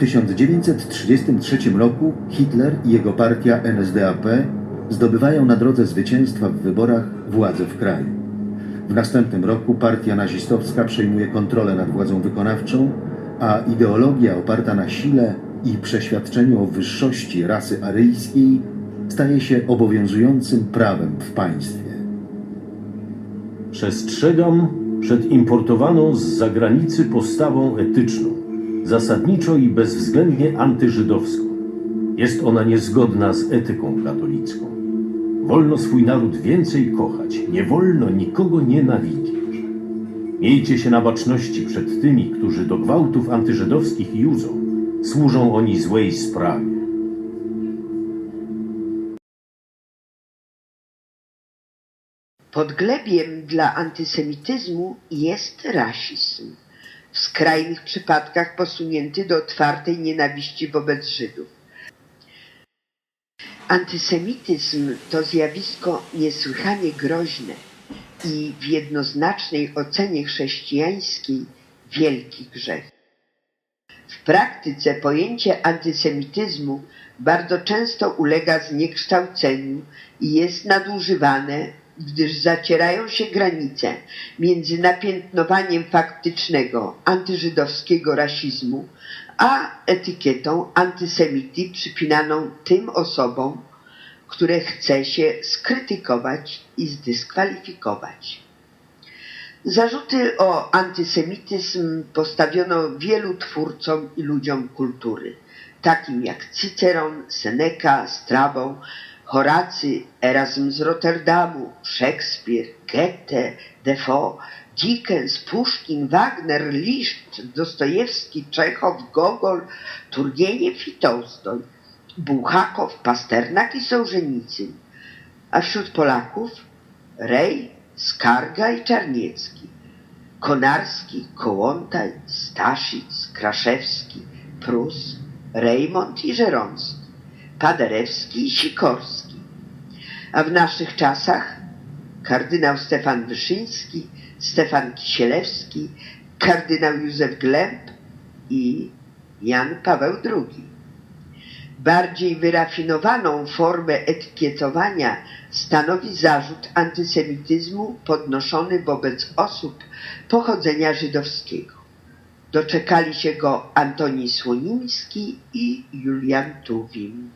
1933 roku Hitler i jego partia NSDAP zdobywają na drodze zwycięstwa w wyborach władzę w kraju. W następnym roku partia nazistowska przejmuje kontrolę nad władzą wykonawczą, a ideologia oparta na sile i przeświadczeniu o wyższości rasy aryjskiej staje się obowiązującym prawem w państwie. Przestrzegam przed importowaną z zagranicy postawą etyczną, zasadniczo i bezwzględnie antyżydowską. Jest ona niezgodna z etyką katolicką. Wolno swój naród więcej kochać, nie wolno nikogo nienawidzieć. Miejcie się na baczności przed tymi, którzy do gwałtów antyżydowskich judzą. Służą oni złej sprawie. Podglebiem dla antysemityzmu jest rasizm, w skrajnych przypadkach posunięty do otwartej nienawiści wobec Żydów. Antysemityzm to zjawisko niesłychanie groźne i w jednoznacznej ocenie chrześcijańskiej wielki grzech. W praktyce pojęcie antysemityzmu bardzo często ulega zniekształceniu i jest nadużywane, gdyż zacierają się granice między napiętnowaniem faktycznego antyżydowskiego rasizmu, a etykietą antysemity przypinaną tym osobom, które chce się skrytykować i zdyskwalifikować. Zarzuty o antysemityzm postawiono wielu twórcom i ludziom kultury, takim jak Cyceron, Seneca, Strabon, Horacy, Erasm z Rotterdamu, Szekspir, Goethe, Defoe, Dickens, Puszkin, Wagner, Liszt, Dostojewski, Czechow, Gogol, Turgieniew i Tolstoj, Buchakow, Pasternak i Sołżenicyn, a wśród Polaków Rej, Skarga i Czarniecki, Konarski, Kołątaj, Staszic, Kraszewski, Prus, Rejmont i Żeromski, Paderewski i Sikorski. A w naszych czasach kardynał Stefan Wyszyński, Stefan Kisielewski, kardynał Józef Gleb i Jan Paweł II. Bardziej wyrafinowaną formę etykietowania stanowi zarzut antysemityzmu podnoszony wobec osób pochodzenia żydowskiego. Doczekali się go Antoni Słonimski i Julian Tuwim.